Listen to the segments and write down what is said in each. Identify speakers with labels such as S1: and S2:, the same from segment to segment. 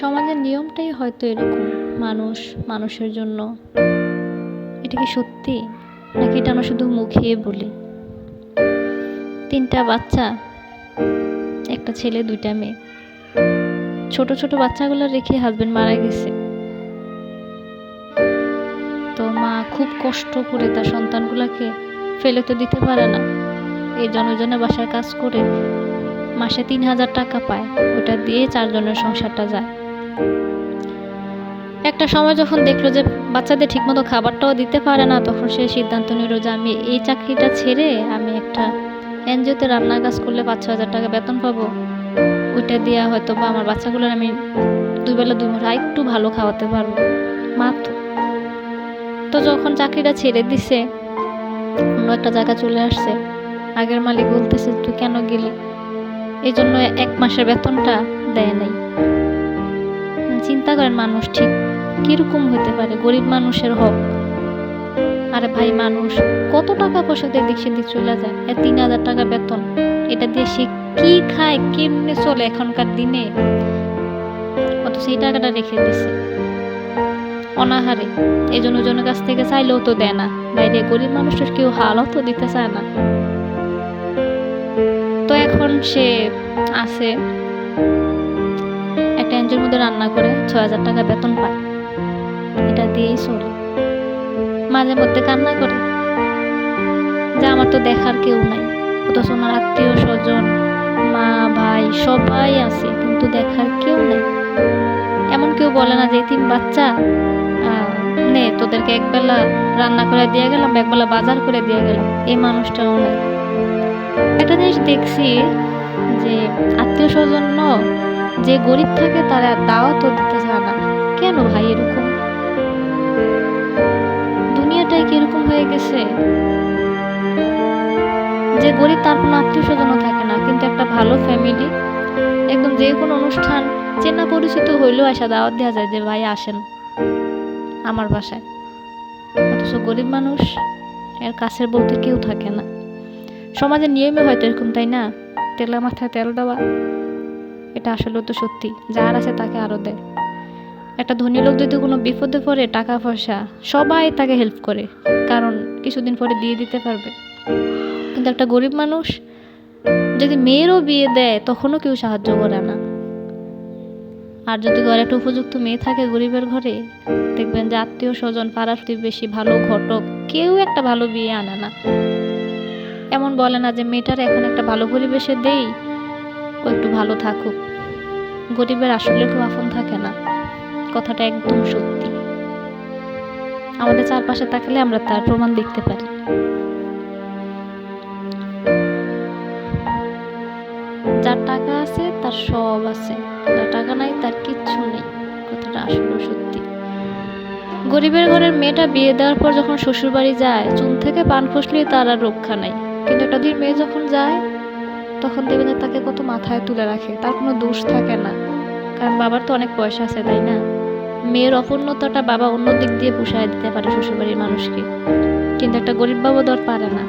S1: সমাজের নিয়মটাই হয়তো এরকম, মানুষ, মানুষের জন্য। এটা কি সত্যি? নাকি এটা আমরা শুধু মুখে বলি? তিনটা বাচ্চা, একটা ছেলে, দুইটা মেয়ে। ছোট ছোট বাচ্চাগুলো রেখে হাজবেন্ড মারা গেছে। তো মা খুব কষ্ট করে তার সন্তানগুলোকে ফেলে তো দিতে পারে না। এই জনজনে বাসায় কাজ করে মাসে তিন হাজার টাকা পায়। ওটা দিয়ে চারজনের সংসারটা যায়। একটা সময় যখন দেখল যে বাচ্চাদের ঠিকমতো খাবারটাও দিতে পারে না, তখন সে সিদ্ধান্ত নিল যে আমি এই চাকরিটা ছেড়ে আমি একটা এনজিওতে রান্নার কাজ করলে পাঁচ ছ হাজার টাকা বেতন পাবো। ওইটা দিয়ে হয়তো বা আমার বাচ্চাগুলোর আমি দুই বেলা দুই একটু ভালো খাওয়াতে পারব। মাত্র। তো যখন চাকরিটা ছেড়ে দিছে, অন্য একটা জায়গা চলে আসছে। আগের মালিক বলতেছে, তুই কেন গেলি? এই জন্য এক মাসের বেতনটা দেয় নাই। চিন্তা করেন মানুষ ঠিক কীরকম হতে পারে? গরিব মানুষের হক। আরে ভাই মানুষ, কত টাকা পয়সা দিয়ে দিক সেদিক চলে যায়? এ তিন হাজার টাকা বেতন, এটা দিয়ে সে কি খায়, কেমনে চলে এখনকার দিনে? অত সেই টাকাটা রেখে দিছে। অনাহারে এই জন্য জনের কাছ থেকে চাইলেও তো দেয় না। বাইরে গরিব মানুষের কেউ হালও তো দিতে চায় না। তো এখন সে আছে। এনজিওর মধ্যে রান্না করে ছয় হাজার টাকা বেতন পায়। এটা দিয়েই চলে। মাঝে মধ্যে কান্না করে। যে আমার তো দেখার কেউ নাই। অথচ ওনার আত্মীয় স্বজন, মা, ভাই সবাই আছে, কিন্তু দেখার কেউ নেই। এমন কেউ বলে না যে তিন বাচ্চা নে, তোদেরকে একবেলা রান্না করে দিয়ে গেলাম, একবেলা বাজার করে দিয়ে গেলাম। এই মানুষটাও নেই। একটা জিনিস দেখছি যে আত্মীয় স্বজন যে গরিব থাকে তারা দাওয়াতও দিতে চায় না। কেন ভাই এরকম? দুনিয়াটাই কি এরকম হয়ে গেছে? যে গরিব তার কোনো আত্মীয় স্বজনও থাকে না, কিন্তু একটা ভালো ফ্যামিলি একদম যে কোনো অনুষ্ঠান, চেনা পরিচিত হইলেও আসা দাওয়াত দেওয়া যায় যে, ভাই, আসেন আমার বাসায়। অথচ গরিব মানুষ, এর কাছের বলতে কেউ থাকে না। সমাজের নিয়মে হয়তো এরকম, তাই না? তেলা মাথায় তেল দেওয়া। এটা আসলে তো সত্যি। যার আছে তাকে আরও দেয় একটা ধনী লোক যদি কোনো বিপদে পড়ে, টাকা, পয়সা, সবাই তাকে হেল্প করে। কারণ কিছুদিন পরে দিয়ে দিতে পারবে। কিন্তু একটা গরিব মানুষ যদি মেয়েরও বিয়ে দেয়, তখনও কেউ সাহায্য করে না। আর যদি ঘরে একটা উপযুক্ত মেয়ে থাকে গরিবের ঘরে, দেখবেন যে আত্মীয় স্বজন পাড়ার বেশি ভালো ঘটক, কেউ একটা ভালো বিয়ে আনে না। এমন বলে না যে মেয়েটার এখন একটা ভালো পরিবেশে দেই ও একটু ভালো থাকুক। গরিবের আসলে কেউ আপন থাকে না। কথাটা একদম সত্যি। আমাদের চারপাশে তাকালে আমরা তার প্রমাণ দেখতে পারি। যার টাকা আছে, তার সব আছে। যার টাকা নাই, তার কিচ্ছু নেই। কথাটা আসলে সত্যি। গরিবের ঘরের মেয়েটা বিয়ে দেওয়ার পর যখন শ্বশুর বাড়ি যায় চুন থেকে পান খসলে তার আর রক্ষা নাই। কিন্তু একটা মেয়ে যখন যায় তখন দেখবেন যে তাকে কত মাথায় তুলে রাখে, তার কোনো দোষ থাকে না। কারণ বাবার তো অনেক পয়সা আছে, তাই না? মেয়ের অপূর্ণতাটা বাবা অন্য দিক দিয়ে পুষায় দিতে পারে শ্বশুরবাড়ির মানুষকে। কিন্তু একটা গরিব বাবা দর পারে না।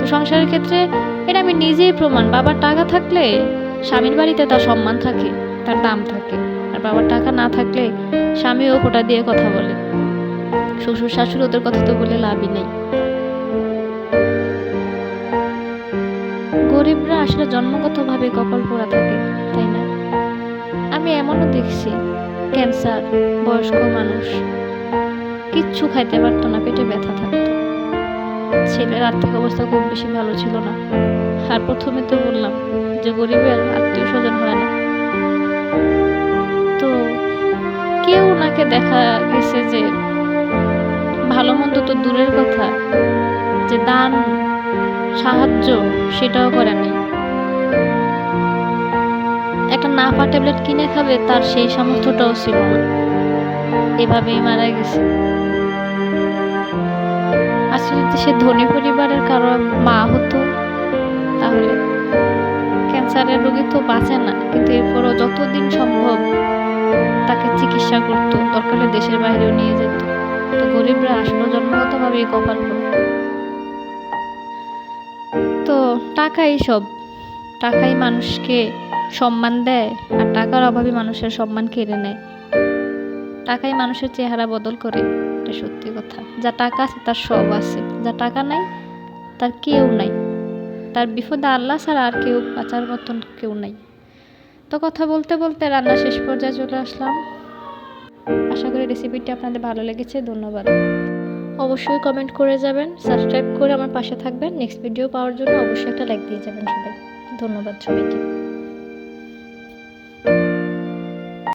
S1: তো সংসারের ক্ষেত্রে এটা আমি নিজেই প্রমাণ, বাবার টাকা থাকলে স্বামীর বাড়িতে তার সম্মান থাকে, তার দাম থাকে। আর বাবার টাকা না থাকলে স্বামীও কোটা দিয়ে কথা বলে। শ্বশুর শাশুড়ি ওদের কথা তো বলে লাভই নেই। গরিবরা আসলে জন্মগতভাবে কপাল পোড়া থাকে, তাই না? আমি এমনও দেখছি, ক্যান্সার, বয়স্ক মানুষ। কিচ্ছু খাইতে পারতো না, পেটে ব্যথা থাকতো। ছেলের আর্থিক অবস্থা খুব বেশি ভালো ছিল না। আর প্রথমে তো বললাম যে গরিবের আত্মীয় স্বজন হয় না। তো কেউ ওনাকে দেখা গেছে যে ভালো মন্দ তো দূরের কথা, যে দান সাহায্য সেটাও করে নাই। একটা নাফা ট্যাবলেট কিনে খাবে, তার সেই সামর্থ্যটাও ছিল না। এভাবেই মারা গেছে। আসলে যদি সে ধনী পরিবারের কারও মা হতো, তাহলে ক্যান্সারের রোগী তো বাঁচে না, কিন্তু এরপরও যতদিন সম্ভব তাকে চিকিৎসা করতো, দরকার দেশের বাইরেও নিয়ে যেত। তো গরিবরা আসলে জন্মগতভাবেই কপাল পড়ে তো টাকাই সব। টাকাই মানুষকে সম্মান দেয় আর টাকার অভাবে মানুষের সম্মান কেড়ে নেয়। টাকাই মানুষের চেহারা বদল করে, এটা সত্যি কথা। যা টাকা আছে তার সব আছে। যা টাকা নাই, তার কেউ নাই। তার বিপদে আল্লাহ ছাড়া আর কেউ বাঁচার মতন কেউ নাই। তো কথা বলতে বলতে রান্না শেষ পর্যায়ে চলে আসলাম। আশা করি রেসিপিটি আপনাদের ভালো লেগেছে, ধন্যবাদ। অবশ্যই কমেন্ট করে যাবেন সাবস্ক্রাইব করে আমার পাশে থাকবেন নেক্সট ভিডিও পাওয়ার জন্য অবশ্যই একটা লাইক দিয়ে যাবেন সবাই। ধন্যবাদ সবাইকে।